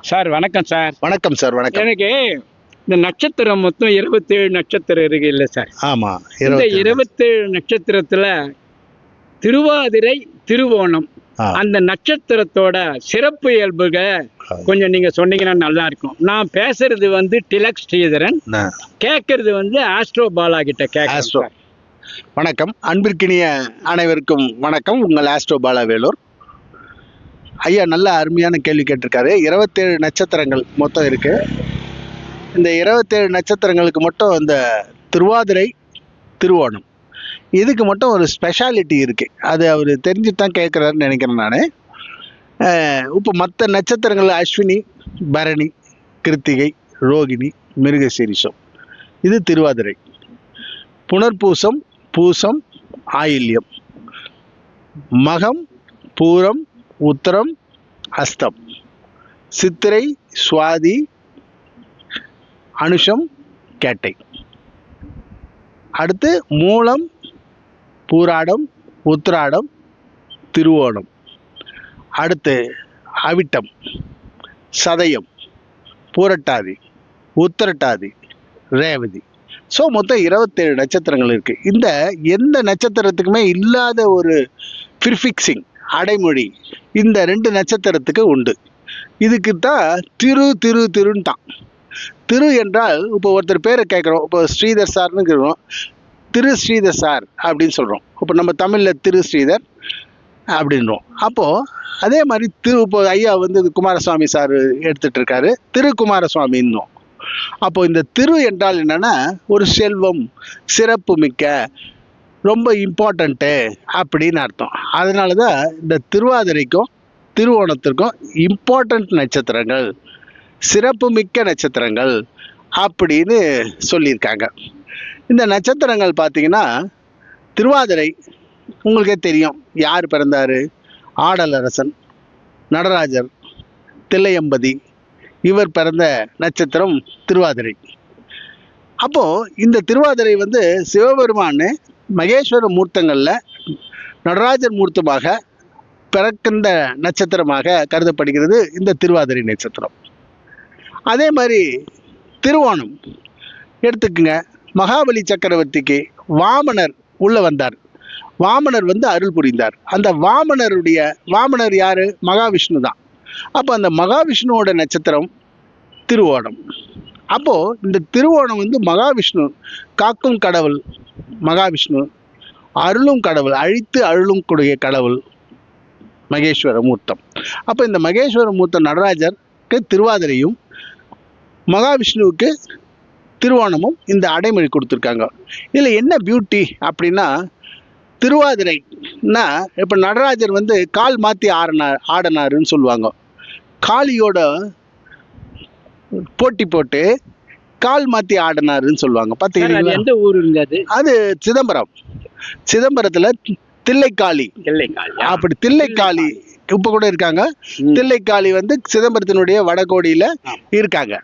Sir வணக்கம் sir. வணக்கம் sir வணக்கம். எனக்கு இந்த நட்சத்திரம் மொத்தம் இருபத்தேழு நட்சத்திரம் இருக்கு இல்லை சார். ஆமா இந்த இருபத்தி இருபத்தேழு நட்சத்திரத்துல திருவாதிரை திருவோணம். அந்த நட்சத்திரத்தோட சிறப்பு இயல்புகள் கொஞ்சம் நீங்க சொன்னீங்கன்னா நல்லா இருக்கும். நான் பேசுறது வந்து டிலக் ஸ்ரீதரன். கேட்கறது வந்து ஆஸ்ட்ரோ பாலா கிட்ட. கேட்க வணக்கம். அன்பிற்கினிய அனைவருக்கும் வணக்கம். உங்கள் ஆஸ்ட்ரோ பாலா வேலூர். ஐயா நல்ல அருமையான கேள்வி கேட்டிருக்காரு. இருபத்தேழு நட்சத்திரங்கள் மொத்தம் இருக்கு. இந்த இருபத்தேழு நட்சத்திரங்களுக்கு மட்டும் இந்த திருவாதிரை திருவோணம். இதுக்கு மட்டும் ஒரு ஸ்பெஷாலிட்டி இருக்குது அது அவர் தெரிஞ்சுட்டு தான் கேட்குறாருன்னு நினைக்கிறேன் நான். இப்போ மற்ற நட்சத்திரங்கள் அஸ்வினி பரணி கிருத்திகை ரோகிணி மிருகசீரிஷம். இது திருவாதிரை. புனர்பூசம் பூசம் ஆயில்யம். மகம் பூரம் உத்தரம் அஸ்தம். சித்திரை சுவாதி அனுஷம் கேட்டை. அடுத்து மூலம் பூராடம் உத்திராடம் திருவோணம். அடுத்து அவிட்டம் சதயம் பூரட்டாதி உத்திரட்டாதி ரேவதி. ஸோ மொத்தம் இருபத்தேழு நட்சத்திரங்கள் இருக்குது இந்த எந்த நட்சத்திரத்துக்குமே இல்லாத ஒரு ப்ரிஃபிக்சிங் அடைமொழி. இந்த ரெண்டு நட்சத்திரத்துக்கு உண்டு. இதுக்கு தான் திரு திரு திருன்ட்டான். தான் திரு என்றால் இப்போ ஒருத்தர் பேரை கேட்குறோம். இப்போ ஸ்ரீதர் சார்னு கேட்குறோம் திரு ஸ்ரீதர் சார் அப்படின்னு சொல்கிறோம் இப்போ நம்ம தமிழில் திரு ஸ்ரீதர் அப்படின்றோம். அப்போது அதே மாதிரி திரு இப்போ ஐயா வந்து குமாரசுவாமி சார் எடுத்துகிட்டு இருக்காரு. திரு குமாரசுவாமின்னும். அப்போ இந்த திரு என்றால் என்னன்னா ஒரு செல்வம் சிறப்பு மிக்க ரொம்ப இம்பார்ட்டண்ட்டு அப்படின்னு அர்த்தம். அதனால தான் இந்த திருவாதிரைக்கும் திருவோணத்திற்கும் இம்பார்ட்டண்ட் நட்சத்திரங்கள் சிறப்பு மிக்க நட்சத்திரங்கள் அப்படின்னு சொல்லியிருக்காங்க. இந்த நட்சத்திரங்கள் பார்த்தீங்கன்னா திருவாதிரை உங்களுக்கே தெரியும். யார் பிறந்தார்? ஆடலரசன் நடராஜர் தில்லையம்பதி இவர் பிறந்த நட்சத்திரம் திருவாதிரை. அப்போது இந்த திருவாதிரை வந்து சிவபெருமான் மகேஸ்வர மூர்த்தங்களில் நடராஜர் மூர்த்தமாக பிறக்கின்ற நட்சத்திரமாக கருதப்படுகிறது இந்த திருவாதிரை நட்சத்திரம். அதே மாதிரி திருவோணம். எடுத்துக்குங்க. மகாபலி சக்கரவர்த்திக்கு வாமனர் உள்ளே வந்தார். வாமனர் வந்து அருள் புரிந்தார். அந்த வாமனருடைய வாமனர் யார்? மகாவிஷ்ணு தான். அப்போ அந்த மகாவிஷ்ணுவோட நட்சத்திரம் திருவோணம். அப்போது இந்த திருவோணம் வந்து மகாவிஷ்ணு காக்கும் கடவுள் மகாவிஷ்ணு அருளும் கடவுள் அழித்து அருளும் கூடிய கடவுள் மகேஸ்வர மூர்த்தம் அப்போ இந்த மகேஸ்வர மூர்த்தம் நடராஜருக்கு திருவாதிரையும் மகாவிஷ்ணுவுக்கு திருவோணமும் இந்த அடைமொழி கொடுத்துருக்காங்க. இதில் என்ன பியூட்டி அப்படின்னா திருவாதிரைன்னா இப்போ நடராஜர் வந்து கால் மாற்றி ஆடினார் ஆடினாருன்னு சொல்லுவாங்க. காளியோட போட்டி போட்டு கால் மாற்றி ஆடினாருன்னு சொல்லுவாங்க. பார்த்தீங்களா எந்த ஊருங்க அது? அது சிதம்பரம். சிதம்பரத்தில் தில்லைக்காளி. இல்லைங்க அப்படி தில்லைக்காளி. இப்போ கூட இருக்காங்க. தில்லைக்காளி வந்து சிதம்பரத்தினுடைய வடகோடியில. இருக்காங்க.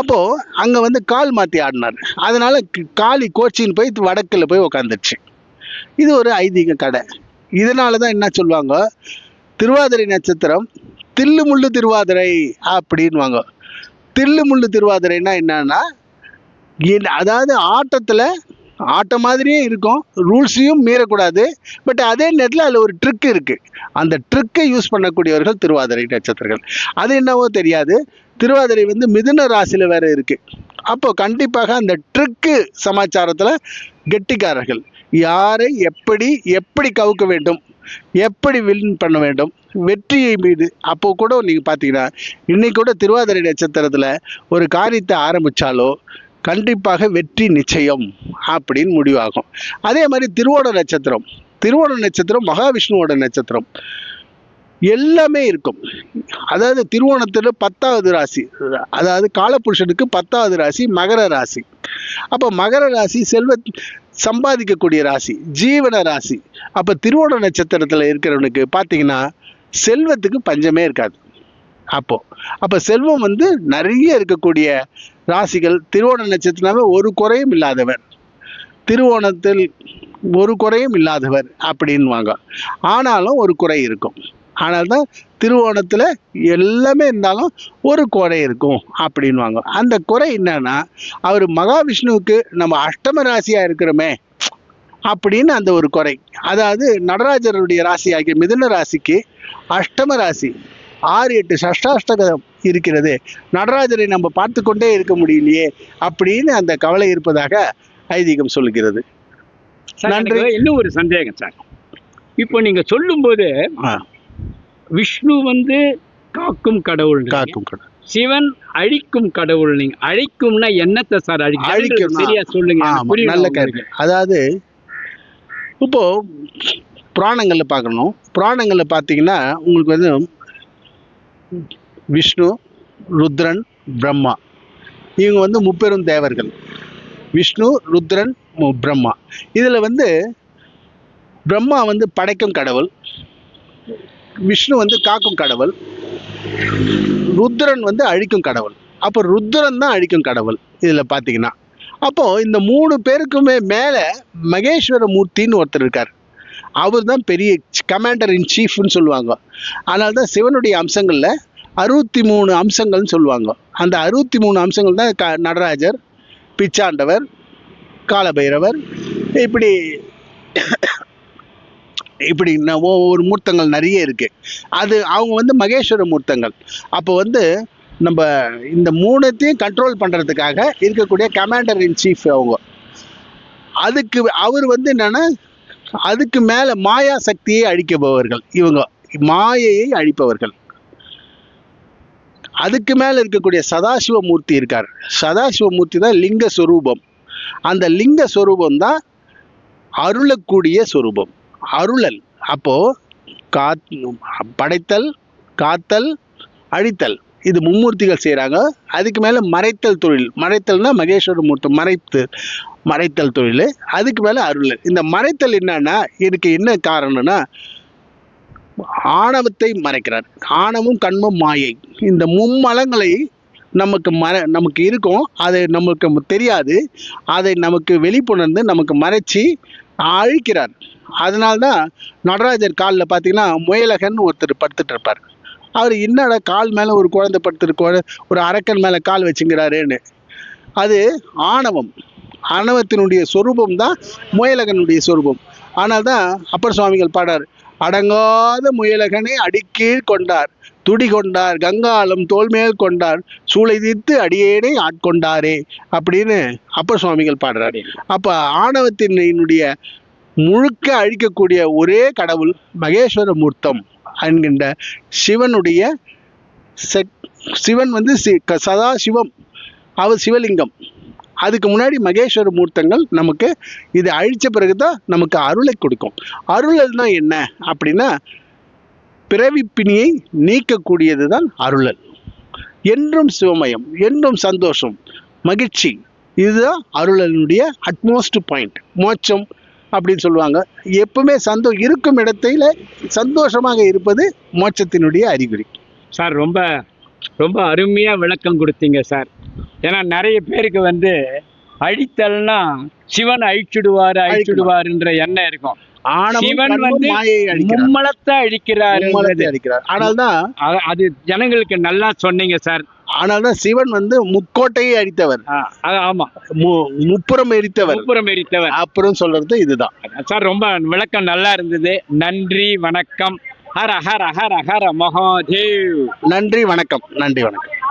அப்போ அங்க வந்து கால் மாத்தி ஆடினார். அதனால காளி கோச்சின்னு போய் வடக்குல போய் உக்காந்துருச்சு. இது ஒரு ஐதீக கடை இதனால தான் என்ன சொல்லுவாங்க? திருவாதிரை நட்சத்திரம் தில்லு முள்ளு திருவாதிரை அப்படின்வாங்க தில்லு முள்ளு திருவாதிரைன்னா என்னன்னா அதாவது ஆட்டத்தில் ஆட்டம் மாதிரியே இருக்கும் ரூல்ஸையும் மீறக்கூடாது பட் அதே நேரத்தில் அதில் ஒரு ட்ரிக் இருக்குது அந்த ட்ரிக்கை யூஸ் பண்ணக்கூடியவர்கள் திருவாதிரை நட்சத்திரங்கள் அது என்னவோ தெரியாது. திருவாதிரை வந்து மிதுன ராசியில் வேறு இருக்குது அப்போது கண்டிப்பாக அந்த ட்ரிக்கு சமாச்சாரத்தில் கெட்டிக்காரர்கள். யாரை எப்படி எப்படி கவுக்க வேண்டும்? எப்படி வின் பண்ண வேண்டும்? வெற்றியை மீது. அப்போ கூட நீங்கள் பார்த்தீங்கன்னா இன்னைக்கு கூட திருவாதிரை நட்சத்திரத்தில் ஒரு காரியத்தை ஆரம்பித்தாலோ கண்டிப்பாக வெற்றி நிச்சயம் அப்படின்னு முடிவாகும். அதே மாதிரி திருவோண நட்சத்திரம். திருவோண நட்சத்திரம் மகாவிஷ்ணுவோட நட்சத்திரம். எல்லாமே இருக்கும். அதாவது திருவோணத்தில் பத்தாவது ராசி. அதாவது காலபுருஷனுக்கு பத்தாவது ராசி மகர ராசி. அப்போ மகர ராசி செல்வ சம்பாதிக்கக்கூடிய ராசி ஜீவன ராசி. அப்போ திருவோண நட்சத்திரத்தில் இருக்கிறவனுக்கு பார்த்தீங்கன்னா செல்வத்துக்கு பஞ்சமே இருக்காது. அப்போ அப்போ செல்வம் வந்து நிறைய இருக்கக்கூடிய ராசிகள் திருவோண நட்சத்திரமே ஒரு குறையும் இல்லாதவர். திருவோணத்தில் ஒரு குறையும் இல்லாதவர் அப்படின்வாங்க ஆனாலும் ஒரு குறை இருக்கும். ஆனால் தான் திருவோணத்தில் எல்லாமே இருந்தாலும் ஒரு குறை இருக்கும் அப்படின்வாங்க அந்த குறை என்னன்னா அவர் மகாவிஷ்ணுவுக்கு நம்ம அஷ்டம ராசியாக இருக்கிறோமே அப்படின்னு அந்த ஒரு குறை அதாவது நடராஜருடைய ராசி ஆகிய மிதுன ராசிக்கு அஷ்டம ராசி. ஆறு எட்டு சஷ்டாஷ்டகம் இருக்கிறது. நடராஜரை நம்ம பார்த்து கொண்டே இருக்க முடியலையே அப்படின்னு அந்த கவலை இருப்பதாக ஐதீகம் சொல்கிறது. சார் நன்றி. இன்னும் ஒரு சந்தேகம் சார். இப்போ நீங்க சொல்லும்போது விஷ்ணு வந்து காக்கும் கடவுள் காக்கும் கடவுள். சிவன் அழிக்கும் கடவுள் நீங்க. அழிக்கும்னா என்னத்தை சார் அழிக்கும் சரியா சொல்லுங்க. நல்ல. கேள்வி. அதாவது இப்போ புராணங்கள்ல பார்க்கணும். புராணங்கள்ல பார்த்தீங்கன்னா உங்களுக்கு வந்து விஷ்ணு ருத்ரன் பிரம்மா. இவங்க வந்து முப்பெரும் தேவர்கள். விஷ்ணு ருத்ரன் பிரம்மா. இதுல வந்து பிரம்மா வந்து படைக்கும் கடவுள். விஷ்ணு வந்து காக்கும் கடவுள். ருத்ரன் வந்து அழிக்கும் கடவுள். அப்போ ருத்ரன் தான் அழிக்கும் கடவுள் இதில் பார்த்தீங்கன்னா அப்போது இந்த மூணு பேருக்குமே மேலே மகேஸ்வர மூர்த்தின்னு ஒருத்தர் இருக்கார். அவர் தான் பெரிய கமாண்டர் இன் சீஃப்னு சொல்லுவாங்க. அதனால தான் சிவனுடைய அம்சங்களில் அறுபத்தி மூணு அம்சங்கள்னு சொல்லுவாங்க. அந்த அறுபத்தி மூணு அம்சங்கள் தான் க நடராஜர் பிச்சாண்டவர் காலபைரவர் இப்படி இப்படி ஒவ்வொரு மூர்த்தங்கள் நிறைய இருக்கு. அது அவங்க வந்து மகேஸ்வர மூர்த்தங்கள். அப்போ வந்து நம்ம இந்த மூணுத்தையும் கண்ட்ரோல் பண்ணுறதுக்காக இருக்கக்கூடிய கமாண்டர் இன் சீஃப் அவங்க. அதுக்கு அவர் வந்து என்னென்னா அதுக்கு மேலே மாயா சக்தியை அழிக்கப்பவர்கள். இவங்க மாயையை அழிப்பவர்கள். அதுக்கு மேலே இருக்கக்கூடிய சதாசிவ மூர்த்தி இருக்கார். சதாசிவ மூர்த்தி தான் லிங்க சொரூபம். அந்த லிங்க சொரூபம் தான் அருளக்கூடிய சொரூபம். அருளல். அப்போ காத் படைத்தல் காத்தல் அழித்தல். இது மும்மூர்த்திகள் செய்கிறாங்க அதுக்கு மேலே மறைத்தல் தொழில். மறைத்தல்னா மகேஸ்வர மூர்த்தம் மறைத்து மறைத்தல் தொழில். அதுக்கு மேலே அருள் இந்த மறைத்தல் என்னன்னா இதுக்கு என்ன காரணம்னா ஆணவத்தை மறைக்கிறார். ஆணவம் கண்மம் மாயை. இந்த மும்மலங்களை நமக்கு மற நமக்கு இருக்கும். அதை நமக்கு தெரியாது. அதை நமக்கு வெளிப்புணர்ந்து நமக்கு மறைச்சி அழிக்கிறார். அதனால்தான் நடராஜர் காலில் பார்த்தீங்கன்னா முயலகன் ஒருத்தர் படுத்துட்டு இருப்பார் அவர் என்னடா கால் மேலே ஒரு குழந்தை படுத்துட்டு ஒரு அரக்கன் மேலே கால் வச்சுங்கிறாருன்னு. அது ஆணவம். ஆணவத்தினுடைய சொரூபம் தான் முயலகனுடைய சொரூபம். ஆனால் தான் அப்பர் சுவாமிகள் பாடார் அடங்காத முயலகனை அடிக்கீழ் கொண்டார். துடி கொண்டார் கங்காலம் தோல்மேல் கொண்டார் சூளை தீர்த்து அடியேனை ஆட்கொண்டாரே. அப்படின்னு அப்பர் சுவாமிகள் பாடுறாரு. அப்போ ஆணவத்தினுடைய முழுக்க அழிக்கக்கூடிய ஒரே கடவுள் மகேஸ்வர மூர்த்தம் என்கின்ற சிவனுடைய செக் சிவன் வந்து சி- சதா சிவம் அவர் சிவலிங்கம். அதுக்கு முன்னாடி மகேஸ்வர மூர்த்தங்கள் நமக்கு இது அழித்த பிறகு தான் நமக்கு அருளை கொடுக்கும். அருளல்னா என்ன? அப்படின்னா பிறவிப்பிணியை நீக்கக்கூடியது தான் அருளல். என்றும் சிவமயம் என்றும் சந்தோஷம் மகிழ்ச்சி. இதுதான் அருளனுடைய அட்மோஸ்ட் பாயிண்ட் மோட்சம் அப்படின்னு சொல்லுவாங்க. எப்பவுமே சந்தோ இருக்கும் இடத்துல சந்தோஷமாக இருப்பது மோட்சத்தினுடைய அறிகுறி. சார் ரொம்ப ரொம்ப அருமையாக விளக்கம் கொடுத்தீங்க சார். ஏன்னா நிறைய பேருக்கு வந்து அழித்தல்னா சிவன் அழிச்சுடுவாரு அழிச்சுடுவாருன்ற எண்ணம் இருக்கும். சிவன் வந்து அழிக்கிறார். மும்மலத்தை அழிக்கிறாரு. அது ஜனங்களுக்கு நல்லா சொன்னீங்க சார். ஆனால்தான் சிவன் வந்து முக்கோட்டையை அது ஆமா. முப்புறம் எரித்தவர். முப்புறம் எரித்தவர். அப்புறம் சொல்றது இதுதான். சார் ரொம்ப விளக்கம் நல்லா இருந்தது. நன்றி வணக்கம். ஹர ஹர ஹர ஹர மகாதேவ். நன்றி வணக்கம். நன்றி வணக்கம்.